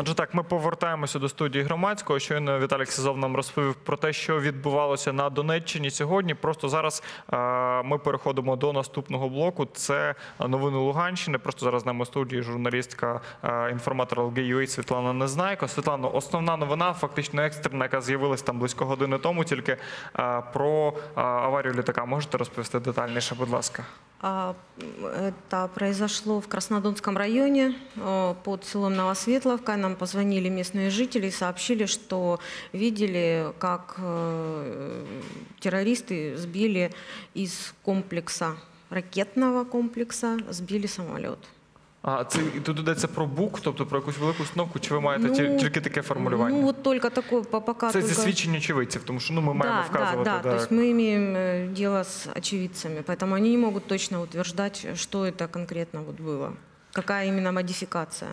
Отже, так, ми повертаємося до студії громадського. Щойно Віталій Сізов нам розповів про те, що відбувалося на Донеччині сьогодні. Просто зараз е, ми переходимо до наступного блоку. Це новини Луганщини. Просто зараз нами студії журналістка е, інформатор LGUA Світлана Незнайко. Світлано, основна новина, фактично екстрена, яка з'явилась там близько години тому, тільки е, про аварію літака. Можете розповісти детальніше, будь ласка. А, Это произошло в Краснодонском районе э, под селом Новосветловка. Нам позвонили местные жители и сообщили, что видели, как э, террористы сбили из комплекса, ракетного комплекса, сбили самолет. А це і тут йдеться про бук, тобто про якусь велику установку, чи ви маєте ті- тільки таке формулювання? Ну, вот только такое, по- пока Це только... зі свідчень очевидців, тому що ну ми маємо да, вказувати. да, да, То есть мы имеем э, дело с очевидцами, поэтому они не могут точно утверждать, что это конкретно вот было, какая именно модификация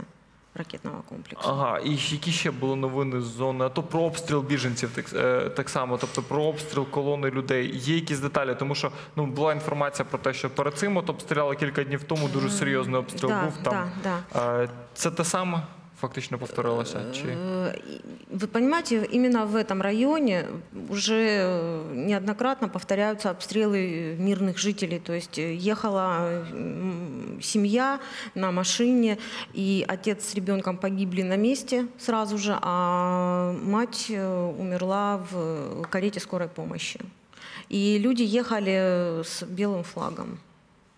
ракетного комплексу. Ага, і які ще були новини з зони? А то про обстріл біженців так, е, так само, тобто про обстріл колони людей. Є якісь деталі, тому що ну була інформація про те, що перед цим от обстріляли кілька днів тому. Дуже серйозний обстріл mm, був там. да, да. Е, Це те саме фактично повторилося? Чи Э, Вы понимаете, именно в этом районе уже э, неоднократно повторяются обстрелы мирных жителей. То есть э, ехала семья на машине, и отец с ребенком погибли на месте сразу же, а мать умерла в карете скорой помощи. И люди ехали с белым флагом.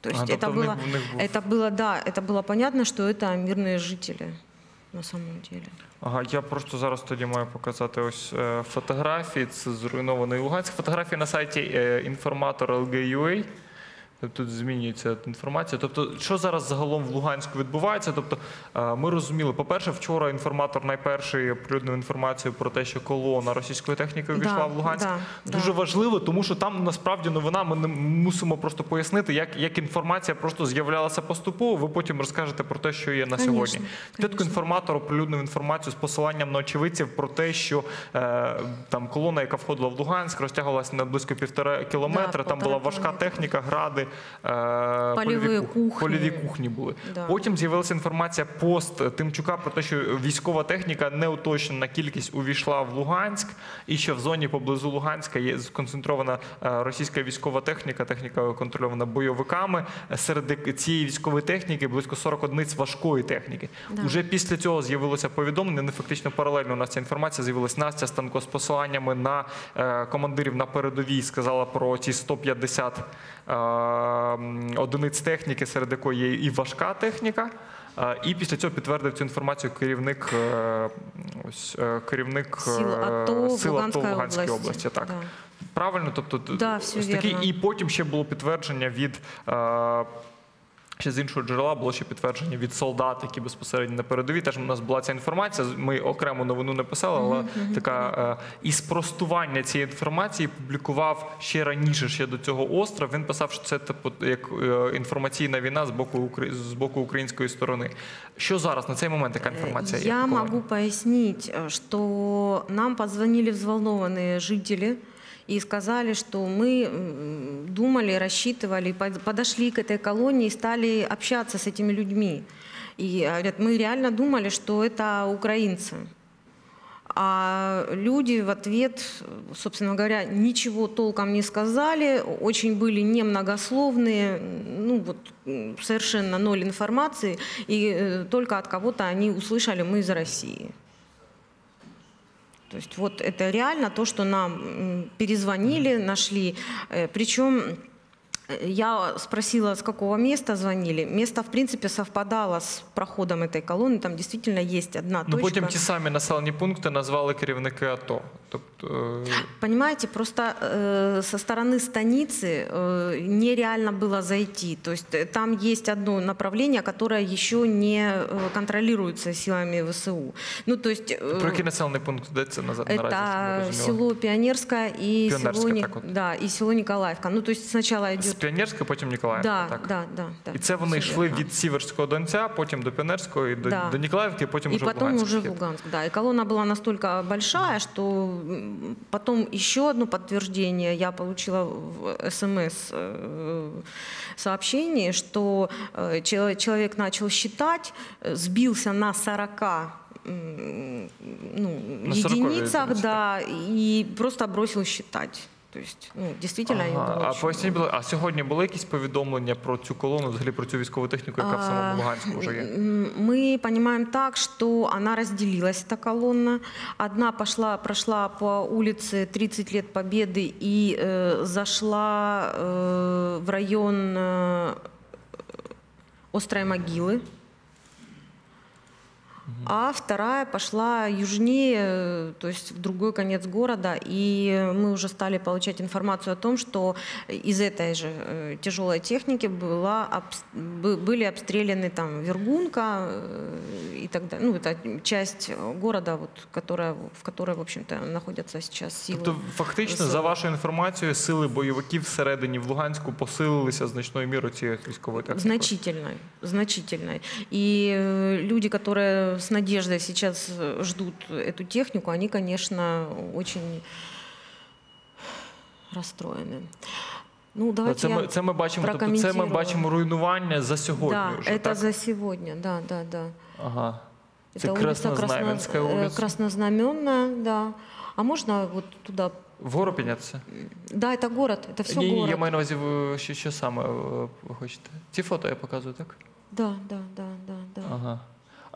То есть А, это тобто в них- было, в них був- это было, да, это было понятно, что это мирные жители на самом деле. Ага, я просто зараз тоді маю показати ось е, фотографії. Це зруйнований Луганськ. Фотографії на сайті е, інформатор LG.ua. Тут змінюється інформація. Тобто, що зараз загалом в Луганську відбувається? Тобто, е, ми розуміли, по-перше, вчора інформатор найперший оприлюднив інформацію про те, що колона російської техніки увійшла Да, в Луганськ. да, Дуже да. важливо, тому що там насправді новина. Ми не мусимо просто пояснити, як, як інформація просто з'являлася поступово. Ви потім розкажете про те, що є на Конечно, сьогодні. Спочатку інформатор оприлюднив інформацію з посиланням на очевидців про те, що е, там колона, яка входила в Луганськ, розтягувалася на близько півтора кілометра. там була важка кілометра. техніка, гради, Польові кухні. польові кухні були. Да. Потім з'явилася інформація пост Тимчука про те, що військова техніка неуточнена кількість увійшла в Луганськ, і що в зоні поблизу Луганська є сконцентрована е, російська військова техніка, техніка контрольована бойовиками. Серед цієї військової техніки близько 40 одиниць важкої техніки. Да. Уже після цього з'явилося повідомлення. Не фактично паралельно у нас ця інформація з'явилась Настя Станко з посиланнями на е, командирів на передовій. Сказала про ці 150 е, м, одиниць техніки, серед якої є і важка техніка. Е, І після цього підтвердив цю інформацію керівник е, ось е, керівник Сил АТО сил АТО Луганської Луганської області. області. Так Да. правильно, тобто Да, все такі, і потім ще було підтвердження від. Е, Ще з іншого джерела було ще підтвердження від солдат, які безпосередньо на передовій. Теж у нас була ця інформація. Ми окрему новину не писали, але така е, і спростування цієї інформації публікував ще раніше, ще до цього остров. Він писав, що це типу як е, інформаційна війна з боку з боку української сторони. Що зараз на цей момент така інформація? Я Микола? могу пояснить, э, что нам позвонили взволнованные жители и сказали, что мы думали, рассчитывали, под- подошли к этой колонии и стали общаться с этими людьми. И говорят, мы реально думали, что это украинцы. А люди в ответ, собственно говоря, ничего толком не сказали, очень были немногословные, ну вот совершенно ноль информации, и э, только от кого-то они услышали «мы из России». То есть вот это реально то, что нам м, перезвонили, нашли. Э, Причем э, я спросила, с какого места звонили. Место, в принципе, совпадало с проходом этой колонны. Там действительно есть одна Ну точка. потім ті самі населені пункти назвали керівники АТО. Тобто е, Понимаете, просто э, со стороны станицы э, нереально было зайти. То есть э, там есть одно направление, которое еще не э, контролируется силами ВСУ. Ну, то есть... э, про який населений пункт йдеться на наразі? щоб ми это розуміли? село Пионерское и Пионерское, село, Ни- так вот. да, и село Николаевка. Ну, то есть сначала З идет... Піонерська, потім Ніколаївка. Да, так? да, да, да. І це вони всё йшли верно. від Сіверського Донця, потім до Піонерського, і до, Да. до Ніколаївки, і потім И вже в потом Луганськ уже в вхід. Луганск, да. И колонна была настолько большая, что м, потом еще одно подтверждение я получила в СМС э, сообщении, что э, чело- человек начал считать, э, сбился на 40 м, ну, На 40 единицах, единицах. да, и просто бросил считать. То есть, ну, действительно, ее Ага. было А очень поясніть, много. будь ласка, а сьогодні були якісь повідомлення про цю колону, взагалі про цю військову техніку, яка в самому Луганську вже є? М, Мы понимаем так, что она разделилась, эта колонна. Одна пошла, прошла по улице 30 лет Победы и э, зашла э, в район э, Острой могилы. А вторая пошла южнее, э, то есть в другой конец города. И мы уже стали получать информацию о том, что из этой же э, тяжелой техники была, обс- бы- были обстреляны там Вергунка э, и так далее. Ну, это часть города, вот, которая, в которой, в общем-то, находятся сейчас силы. Тобто, фактично, ВСУ. за вашою інформацією, сили бойовиків всередині в Луганську посилилися значною мірою цією військовою технікою? Значительной, значительной. И э, люди, которые с надеждой сейчас э, ждут эту технику, они, конечно, очень расстроены. Ну, давайте Це я ми, це ми бачимо, тобто це ми прокомментирую. бачимо руйнування за сьогодні. Да, вже, это так? за сегодня, да, да, да. Ага. Це Это улица Краснознаменська Красно- э, вулиця. Краснознаменная, да. А можно вот туда? Вгору піднятися? Да, это город, это все ні, ні, город. я маю на увазі, ви що, що саме е, ви хочете? Ці фото я показую, так? Да, да, да, да, да. Ага.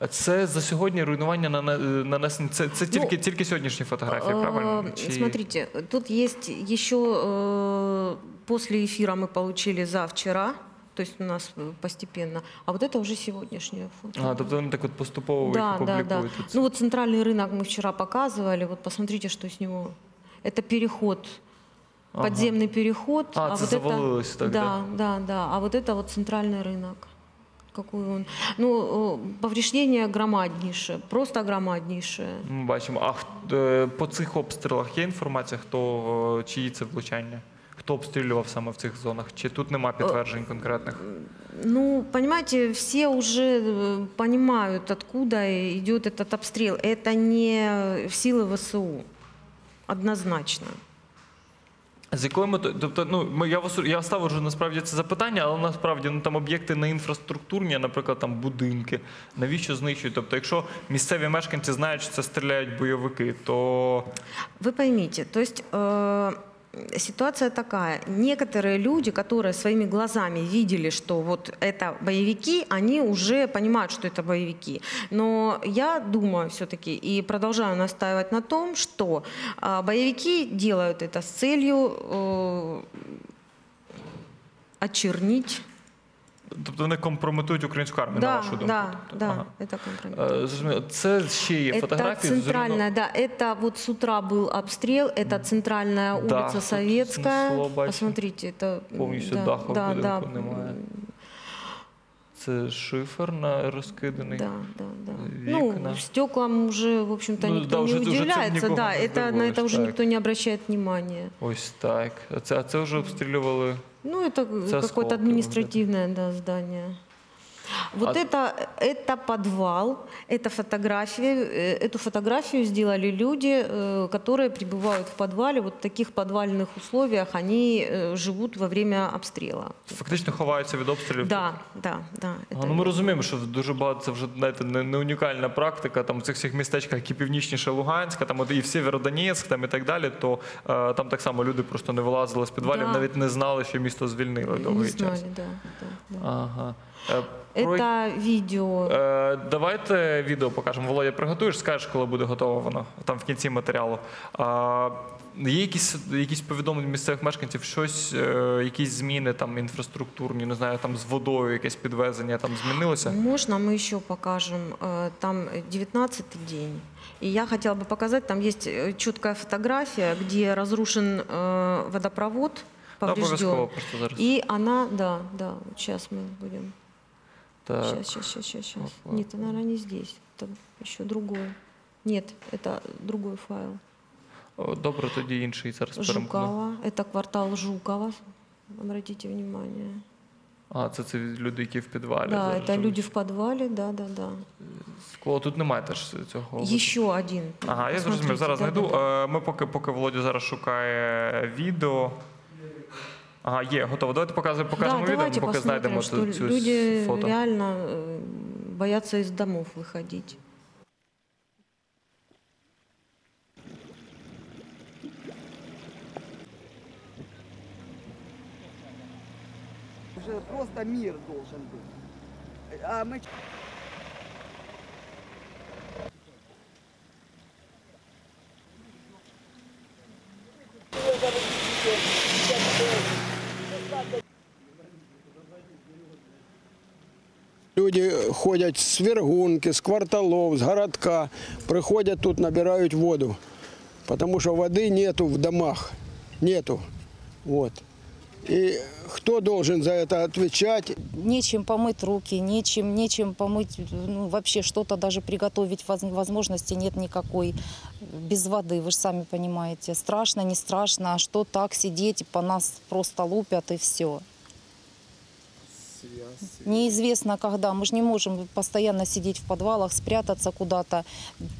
А це за сьогодні руйнування нане- нанесені. Це, це тільки, тільки сьогоднішні фотографії, правильно? Э, Смотрите, тут есть еще э, после эфира мы получили за вчера, то есть у нас э, постепенно, а вот это уже сегодняшнее фото. А, тобто вони так от поступово да, їх да, да. публікують. Ну вот центральный рынок мы вчера показывали, вот посмотрите, что с него. Это переход, Ага. подземный переход. А, это вот завалилось так, да? да, да, да. А вот это вот центральный рынок. Какой он? Ну, э, повреждение громаднейшее, просто громаднейшее. Ми бачимо. А хт- е, по цих обстрілах є інформація, хто е, чиї це влучання? Хто обстрілював саме в цих зонах? Чи тут нема підтверджень конкретних? Ну, понимаете, все уже э, понимают, откуда идет этот обстрел. Это не силы ВСУ. Однозначно. З якою метою? Тобто, ну ми я вас я ставив вже насправді це запитання, але насправді ну там об'єкти не інфраструктурні, наприклад, там будинки. Навіщо знищують? Тобто, якщо місцеві мешканці знають, що це стріляють бойовики, то ви пойміть, то есть э, ситуация такая. Некоторые люди, которые своими глазами видели, что вот это боевики, они уже понимают, что это боевики. Но я думаю все-таки и продолжаю настаивать на том, что э, боевики делают это с целью э, очернить. тобто вони компрометують українську армію, на Да, вашу думку. да, Тобто, да, ага. это компрометирует. Е, зрозуміло. Це ще є Это фотографії. з центральная, да, это вот с утра был обстрел, это центральная Да, улица тут Советская. село бачу. Посмотрите, это м, Повністю да, даху да, да, будинку немає. м, Це шифер на розкиданий. Да, да, да. Вікна. Ну, стеклам уже, в общем-то, Ну, никто да, не уже- уже цим удивляется, нікого да, не это, на здивуєш, это уже так. никто не обращает внимания. Ось так. А це, а це вже обстрілювали. Ну, это осколки какое-то административное да, здание. Вот А- это, это подвал, это фотография. э, Эту фотографию сделали люди, э, которые пребывают в подвале. Вот в таких подвальных условиях они э, живут во время обстрела. Фактично ховаються від обстрілів. Да, да, да. А, это ну ми есть. розуміємо, що дуже багато це вже знаєте, не, не унікальна практика. Там в цих всіх містечках, які північніше Луганська, там от і в Сєвєродонецьк, там і так далі, то е, там так само люди просто не вилазили з підвалів, Да. навіть не знали, що місто звільнили Не довгий знали, час. да, да, да. Ага. Е, про- Это видео. Е, давайте відео покажемо. Володя, приготуєш, скажеш, коли буде готово воно там в кінці матеріалу. А, є якісь, якісь повідомлення місцевих мешканців, щось, е, якісь зміни там інфраструктурні, не знаю, там з водою, якесь підвезення там змінилося? Можно мы еще покажем? э, Там 19 день. И я хотела бы показать, там есть э, четкая фотография, где разрушен э, водопровод, Ну, обов'язково поврежден. просто зараз. И она, да, да, вот сейчас мы будем. Так. Сейчас, сейчас, сейчас, сейчас, сейчас. Опа. Нет, это, наверное, не здесь. Это еще другое. Нет, это другой файл. О, Добре, тоді інший зараз перемкну. Жукова. Это квартал Жукова. Обратите внимание. А, це ці люди, які в підвалі. Да, зараз это живуть. люди в подвале, да, да, да. О, тут немає теж цього. Еще один. Ага, я зрозумів. Посмотрите, Зараз да, знайду. да, да. Е, Ми поки, поки Володя зараз шукає відео. Ага, є, готово. Давайте показуємо, покажемо да, відео, давайте поки знайдемо посмотрим, цю, что цю люди фото. реально э, боятся из домов выходить. Уже просто мир должен быть. А мы Люди ходять з Вергунки, з кварталов, з городка, приходять тут, набирають воду. Потому що води нету в домах. Нету. Вот. И кто должен за это отвечать? нечем помыть руки, нечем, нечем помыть, ну, вообще что-то даже приготовить воз- возможности нет никакой. Без воды, вы же сами понимаете. Страшно, не страшно, а что так сидеть, по нас просто лупят и все. Неизвестно когда. Мы же не можем постоянно сидеть в подвалах, спрятаться куда-то.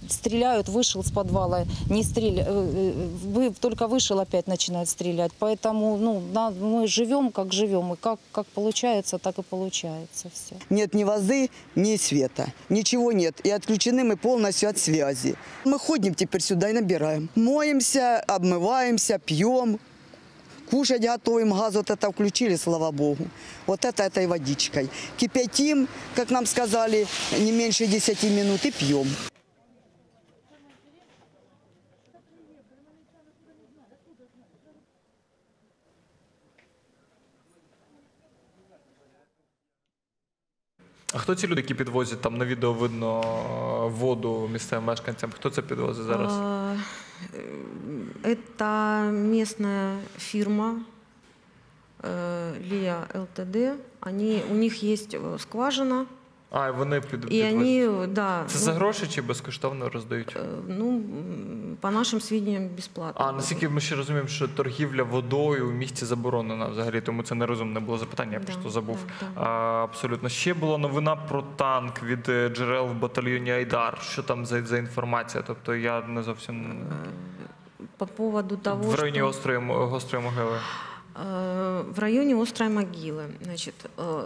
Стреляют, вышел с подвала, не стреля... э, э, вы только вышел, опять начинают стрелять. Поэтому ну, мы живем, как живем. И как, как получается, так и получается все. нет ни воды, ни света. Ничего нет. И отключены мы полностью от связи. Мы ходим теперь сюда и набираем. Моемся, обмываемся, пьем. Кушать готовим, газ вот это включили, слава богу. Вот это этой водичкой. Кипятим, как нам сказали, не меньше 10 минут и пьем. А хто ці люди, які підвозять там на відео видно е, воду місцевим мешканцям? Хто це підвозить зараз? А, э, Это местная фирма э, Лия ЛТД. Они, у них есть э, скважина, А, і вони під, и підвозять. они, да, Це ну, за гроші чи безкоштовно роздають? э, ну, м, по нашим сведениям, бесплатно. А наскільки ми ще розуміємо, що торгівля водою в місті заборонена взагалі, тому це нерозумне було запитання, я Да, просто забув. да, да. А, абсолютно. Ще була новина про танк від е, джерел в батальйоні Айдар. Що там за, за інформація? Тобто я не зовсім По поводу того, в районі что... острої, Мо- гострої могили. Э, В районе Острой могилы, значит, э,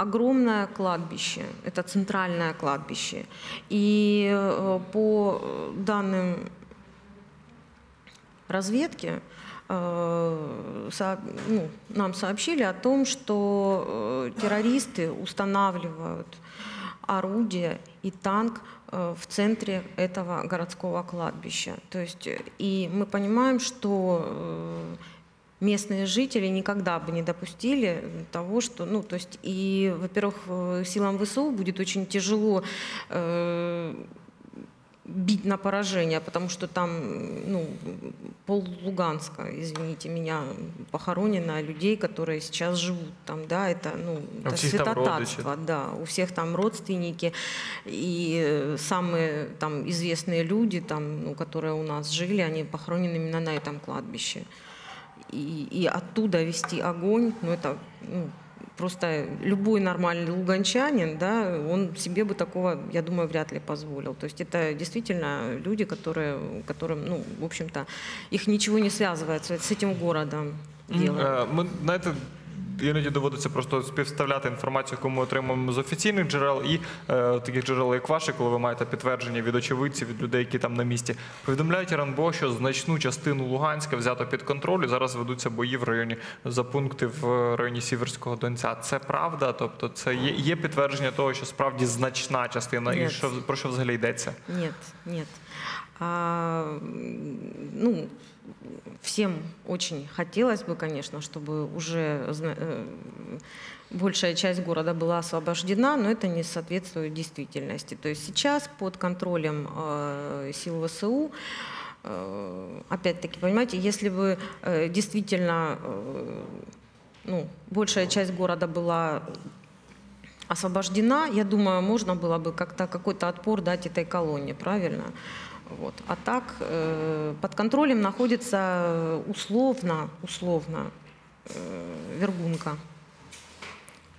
Огромное кладбище, это центральное кладбище. И э, по данным разведки, э, ну, нам сообщили о том, что э, терористы устанавливают орудие и танк э, в центре этого городского кладбища. То есть, э, и мы понимаем, что э, местные жители никогда бы не допустили того, что, ну, то есть, и, во-первых, э, силам ВСУ будет очень тяжело э, бить на поражение, потому что там, ну, пол Луганска, извините меня, похоронено людей, которые сейчас живут там, да, это, ну, А у это святотатство, да, у всех там родственники и э, самые там известные люди, там, ну, которые у нас жили, они похоронены именно на этом кладбище. И, и оттуда вести огонь, ну, это, ну, просто любой нормальный луганчанин, да, он себе бы такого, я думаю, вряд ли позволил. То есть это действительно люди, которые, которым, ну, в общем-то, их ничего не связывает с этим городом. Дело. Е, Ми знаєте. Іноді доводиться просто співставляти інформацію, яку ми отримуємо з офіційних джерел, і е, таких джерел, як ваші, коли ви маєте підтвердження від очевидців, від людей, які там на місці. Повідомляють РНБО, що значну частину Луганська взято під контроль. і Зараз ведуться бої в районі за пункти в районі Сіверського Донця. Це правда? Тобто, це є, є підтвердження того, що справді значна частина, і що про що взагалі йдеться? Нет, нет. А, ну, всем очень хотелось бы, конечно, чтобы уже э, большая часть города была освобождена, но это не соответствует действительности. То есть сейчас под контролем э, сил ВСУ э, опять-таки, понимаете, если бы действительно ну, большая часть города была освобождена, я думаю, можно было бы как-то какой-то отпор дать этой колонне, правильно? Вот. А так э, под контролем находится э, условно, условно э, Вергунка.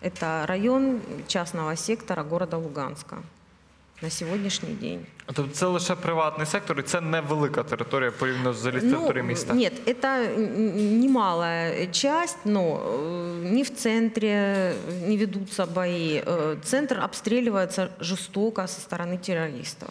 Это район частного сектора города Луганска на сегодняшний день. Тобто це лише приватний сектор, і це невелика територія порівняно з територією міста. Нет, это н- немалая часть, но э, не в центре не ведутся бои. Э, Центр обстреливается жестоко со стороны террористов.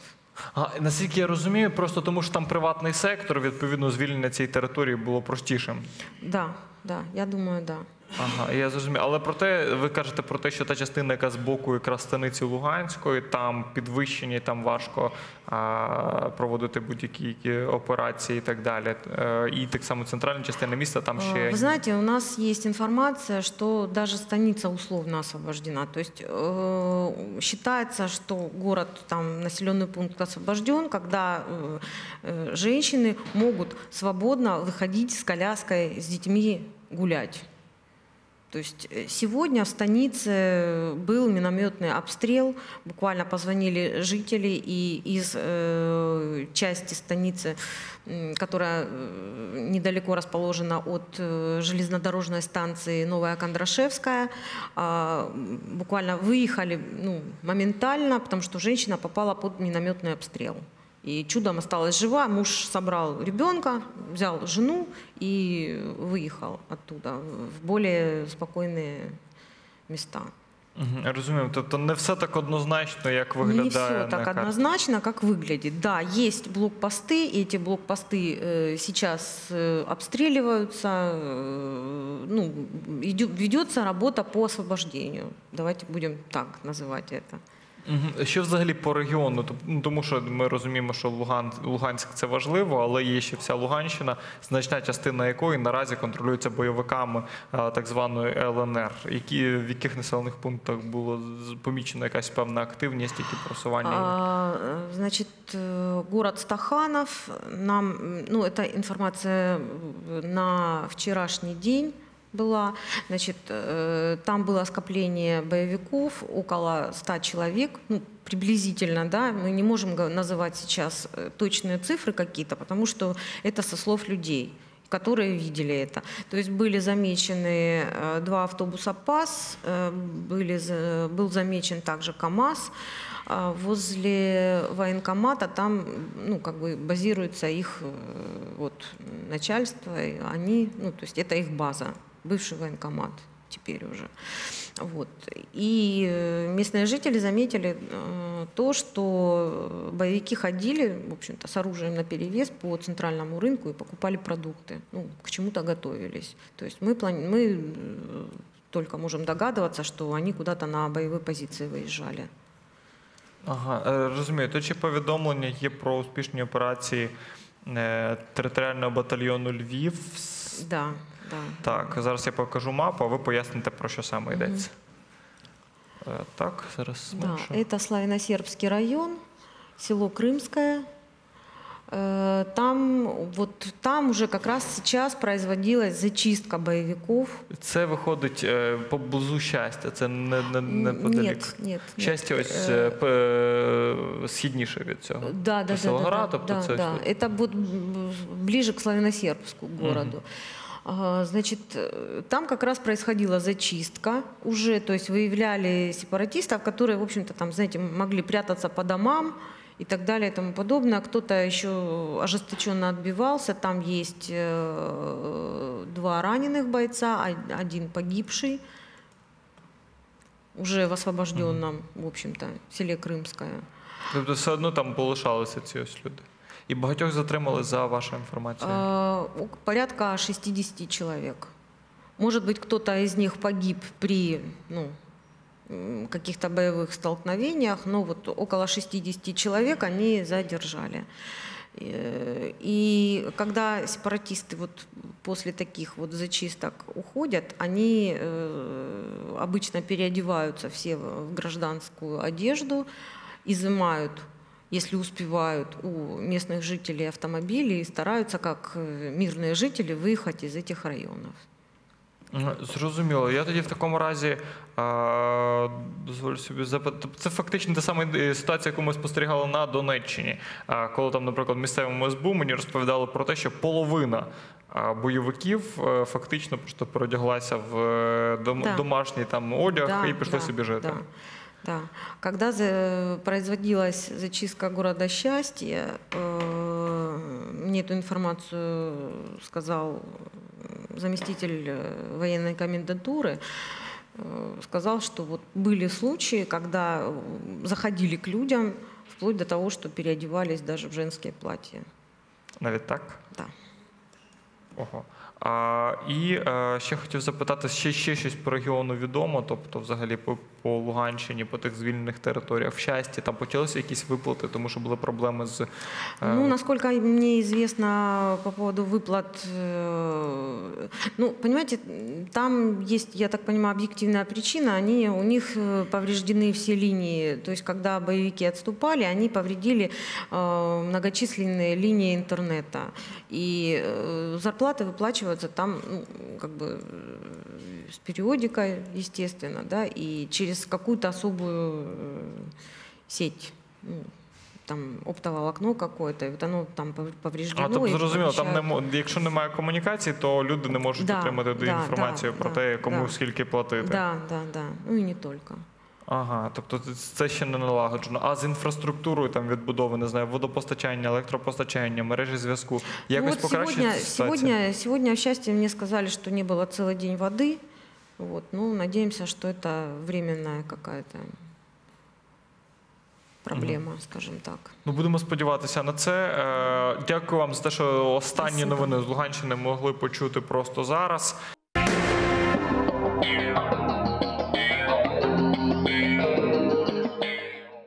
А, наскільки я розумію, просто тому що там приватний сектор, відповідно, звільнення цієї території було простішим. Да, да, я думаю, да. Ага, я зрозумів. Але проте ви кажете про те, що та частина, яка з боку якраз станиці Луганської, там підвищені, там важко а, проводити будь-які які операції і так далі. Е, і так само центральна частина міста, там Э, ще Вы знаете, у нас есть информация, что даже станица условно освобождена. То есть э, считается, что город, там, населенный пункт освобожден, когда э, э, женщины могут свободно выходить с коляской, с детьми гулять. То есть э, сегодня в станице был минометный обстрел. Буквально позвонили жители и из э, части станицы, которая э, недалеко расположена от э, железнодорожной станции Новая Кондрашевская, м, буквально выехали ну, моментально, потому что женщина попала под минометный обстрел. И чудом осталась жива. Муж собрал ребенка, взял жену и выехал оттуда в более спокойные места. Мгм, я розумію. Тобто не все так однозначно, як виглядає Не все на так карті. однозначно, как выглядит. Да, есть блокпосты, и эти блокпосты э, сейчас э, обстреливаются. э, ну, идё- ведется работа по освобождению. Давайте будем так называть это. Мгм. Що взагалі по регіону? Тоб- ну, Тому що ми розуміємо, що Луган, Луганськ це важливо, але є ще вся Луганщина, значна частина якої наразі контролюється бойовиками а, так званої ЛНР. Які, в яких населених пунктах було з- помічена якась певна активність, які просування? А, э, Значит, э, город Стаханов, нам, м, ну, это информация э, на вчерашний день Была. Значит, э, там было скопление боевиков, около 100 человек, ну, приблизительно, да, мы не можем называть сейчас э, точные цифры какие-то, потому что это со слов людей которые видели это. То есть были замечены э, два автобуса ПАС, были, был замечен также КАМАЗ. А Возле военкомата там ну, как бы базируется их вот, начальство, они, ну, то есть это их база, бывший военкомат теперь уже. Вот. И э, местные жители заметили э, то, что боевики ходили, в общем-то, с оружием наперевес по центральному рынку и покупали продукты. Ну, к чему-то готовились. То есть мы, плани- мы э, только можем догадываться, что они куда-то на боевые позиции выезжали. Ага, е, розумію. То чи повідомлення є про успішні операції е, територіального батальйону Львів? С- Да, да. Так, зараз я покажу мапу, а ви поясните, про що саме йдеться. Е, Так, зараз Да, зменшу. это Славяно-Сербский район, село Крымское. Э, Там, вот там уже как раз сейчас производилась зачистка боевиков. Це виходить е, поблизу щастя, це не, не, не Н- подалік. Нет, нет. Щастя, нет. ось Э, е, п- східніше від цього. Да, да, да, да, Селоград, да, тобто да, це да. ось тут. Это вот м, ближе к Славяно-Сербску городу. А, Значит, э, там как раз происходила зачистка уже, то есть выявляли сепаратистов, которые, в общем-то, там, знаете, могли прятаться по домам и так далее и тому подобное. Кто-то еще ожесточенно отбивался. Там есть э, два раненых бойца, а- один погибший уже в освобожденном, в общем-то, селе Крымское. Тобто все одно там полишалися ці ось люди. І багатьох затримали за вашою інформацією. А, ок- Порядка 60 человек. Может быть, кто-то из них погиб при ну, м, каких-то боевых столкновениях, но вот около 60 человек они задержали. Э, И когда сепаратисты вот после таких вот зачисток уходят, они э, обычно переодеваются все в в гражданскую одежду, изымают, если успевают, у местных жителей автомобили и стараются, как э, мирные жители, выехать из этих районов. Мгм, Зрозуміло. Я тоді в такому разі а, дозволю собі запитати. Це фактично та сама е, ситуація, яку ми спостерігали на Донеччині. А, коли там, наприклад, в місцевому СБУ мені розповідали про те, що половина а, бойовиків е, фактично просто переодяглася в е, дом- Да. домашній там одяг Да, і пішли да, собі жити. Да, Да. Когда за- производилась зачистка города Счастье, э, мне эту информацию сказал заместитель э, военной комендатуры, э, сказал, что вот были случаи, когда э, заходили к людям вплоть до того, что переодевались даже в женские платья. Навіть так? Да. Ого. А, і е, ще хотів запитати, ще, ще щось по регіону відомо, тобто взагалі по, по Луганщині, по тих звільнених територіях в щасті, там почалися якісь виплати, тому що були проблеми з. е, Ну, насколько мне известно по поводу выплат, э, ну, понимаете, там есть, я так понимаю, объективная причина. Они, у них э, повреждены все линии. То есть, когда боевики отступали, они повредили э, многочисленные линии интернета. И э, зарплаты выплачиваются там, ну, как бы э, с периодикой, естественно, да, и через какую-то особую э, сеть. Ну, там оптоволокно какое-то, и вот оно там пов- повреждено. А, тобто и зрозуміло, там не помещают. мо- якщо немає комунікації, то люди не можуть Да, отримати да, інформацію да, про да, те, кому да. скільки платити. Да, да, да. Ну и не только. Ага, тобто це- це ще не налагоджено. А з інфраструктурою там відбудови, не знаю, водопостачання, електропостачання, мережі зв'язку. Якось ну, вот покращується сегодня, ситуація? сегодня, сегодня, в счастье, мне сказали, что не было целый день воды. Вот, ну, надеемся, что это временная какая-то проблема, скажем так. Ну, будемо сподіватися на це. Е, Дякую вам за те, що останні Спасибо. новини з Луганщини могли почути просто зараз.